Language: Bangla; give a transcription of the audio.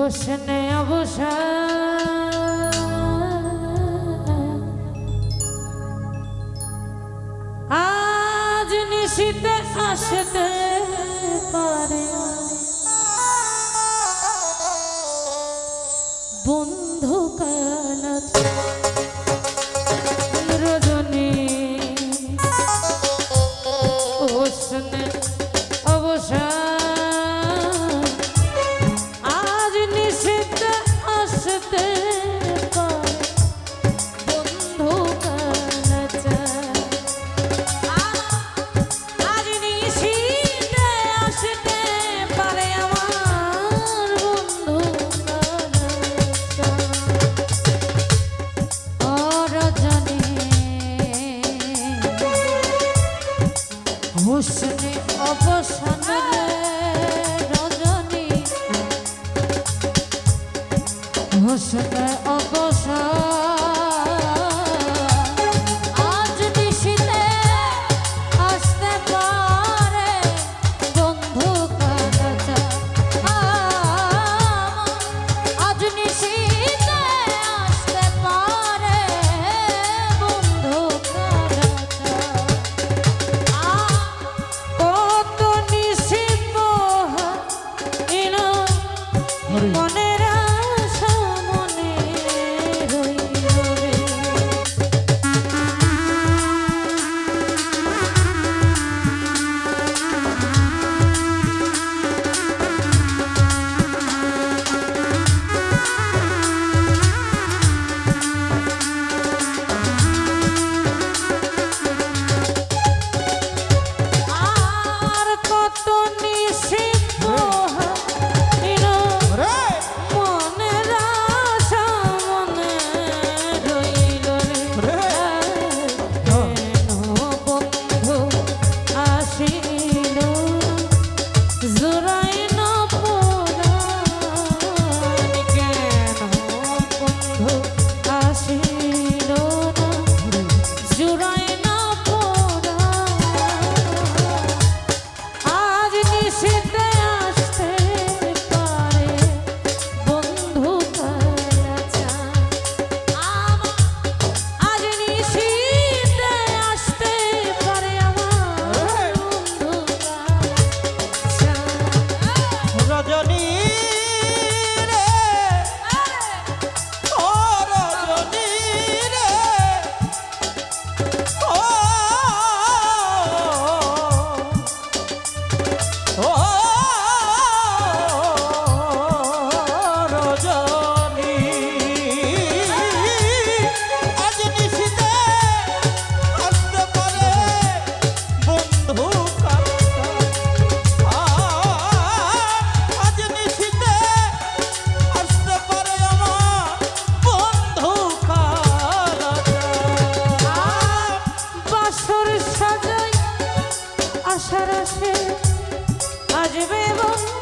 হোসনে অবসান আজ নিশিতে আসতে পার ঘোষতে অবসর। Zura আশা রাশে আসবে বন্ধু